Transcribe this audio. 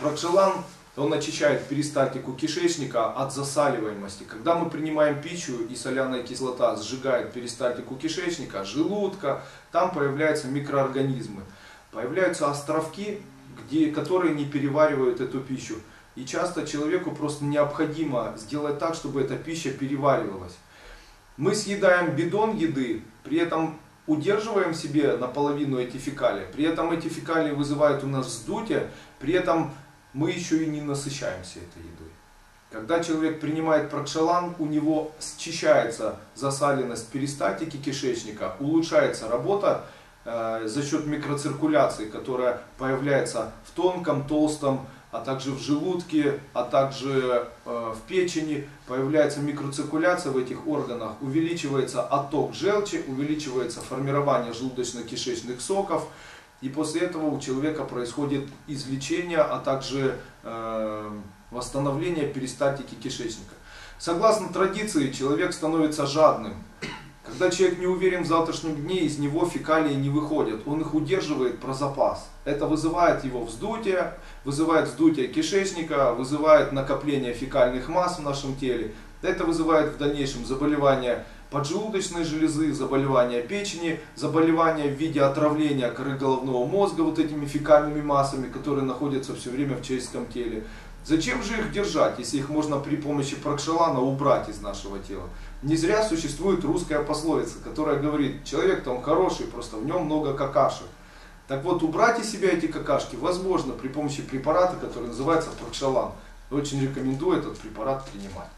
Прокшелан, он очищает перистальтику кишечника от засаливаемости. Когда мы принимаем пищу и соляная кислота сжигает перистальтику кишечника, желудка, там появляются микроорганизмы. Появляются островки, где, которые не переваривают эту пищу. И часто человеку просто необходимо сделать так, чтобы эта пища переваривалась. Мы съедаем бидон еды, при этом удерживаем себе наполовину эти фекалии. При этом эти фекалии вызывают у нас вздутие, при этом мы еще и не насыщаемся этой едой. Когда человек принимает прокшалан, у него счищается засаленность перистатики кишечника, улучшается работа э, за счет микроциркуляции, которая появляется в тонком, толстом, а также в желудке, а также э, в печени, появляется микроциркуляция в этих органах, увеличивается отток желчи, увеличивается формирование желудочно-кишечных соков, и после этого у человека происходит излечение, а также э, восстановление перистатики кишечника. Согласно традиции, человек становится жадным. Когда человек не уверен в завтрашнем дне, из него фекалии не выходят. Он их удерживает про запас. Это вызывает его вздутие, вызывает вздутие кишечника, вызывает накопление фекальных масс в нашем теле. Это вызывает в дальнейшем заболевания поджелудочной железы, заболевания печени, заболевания в виде отравления коры головного мозга вот этими фекальными массами, которые находятся все время в человеческом теле. Зачем же их держать, если их можно при помощи прокшалана убрать из нашего тела? Не зря существует русская пословица, которая говорит, человек-то он хороший, просто в нем много какашек. Так вот, убрать из себя эти какашки возможно при помощи препарата, который называется прокшалан. Очень рекомендую этот препарат принимать.